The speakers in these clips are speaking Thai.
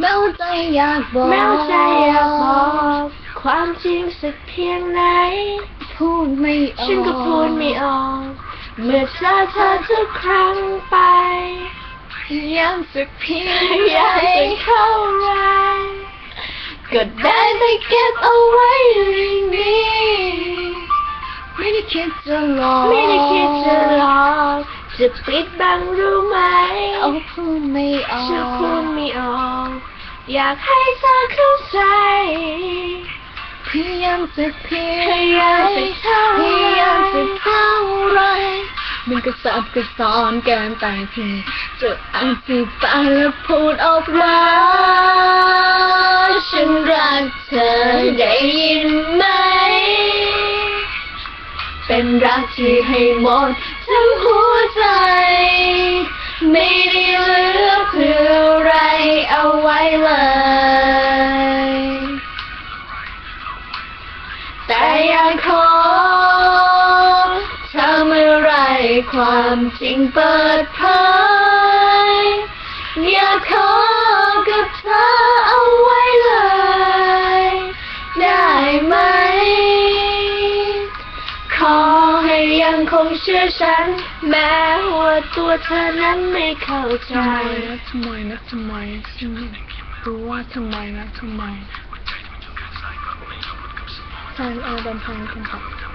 แม้ว่าใจอยากบอกแม้ว่าใจอยากบอก ความจริงสักเพียงไหน พูดไม่ออกฉันก็พูดไม่ออก เมื่อเจอเธอทุกครั้งไปพยายามสักเพียงอยากใดจะเข้าไรก็ได้แต่เก็บเอาไว้อย่างนี้ ไม่ได้คิดจะหลอก จะปิดบังรู้ไหมเอาพูดไม่ออกฉันพูดไม่ออก อยากให้เธอเข้าใจพยายามจะเพียพงยายามจะเท่าพไรยายามจะเท่าไรมันก็สับกระสอนเกินไปที่จะอธิบายและพูดออกมาฉันรักเธอได้ยินไหม เป็นรักที่ให้หมดทั้งหัวใจ ความจริงเปิดเผยอย่าขอกับเธอเอาไว้เลย ได้ไหม ขอให้ยังคงเชื่อฉัน แม้ว่าตัวเธอนั้นไม่เข้าใจ ทำไมนะทำไมนะทำไมรู้ว่าทำไมนะทำไมใช่เอาดนตรีกันค่ะ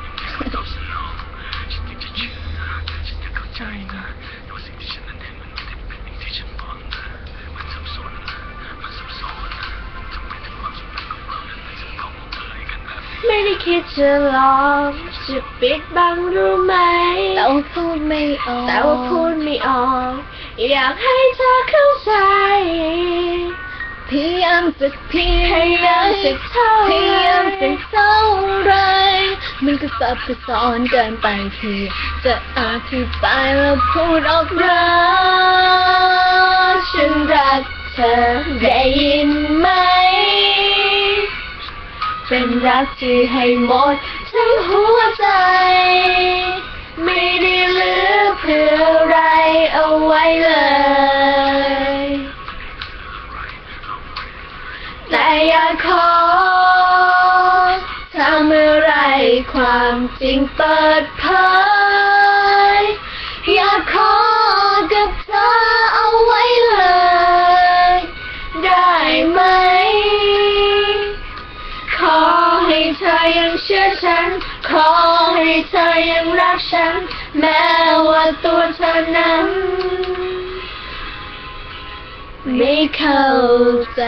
ไม่ได้คิดจะหลอกจะปิดบังรู้ไหม แต่ว่าพูดไม่ออก แต่ว่าพูดไม่ออก อยากให้เธอเข้าใจพยายามจะเพียพยายามจะเท่าพไรยายามจะเท่าไรมันก็ซับซ้อนเกินไปที่จะอธิบายแล้วพูดออกมาฉันรักเธอได้ยิน เป็นรักที่ให้หมดทั้งหัวใจ ไม่ได้เหลือเพื่ออะไรเอาไว้เลย แต่อยากขอทำอะไรความจริงเปิดเผยอยากขอกับเธอเอาไว้ เธอยังเชื่อฉัน ขอให้เธอยังรักฉัน แม้ว่าตัวเธอนั้น ไม่เข้าใจ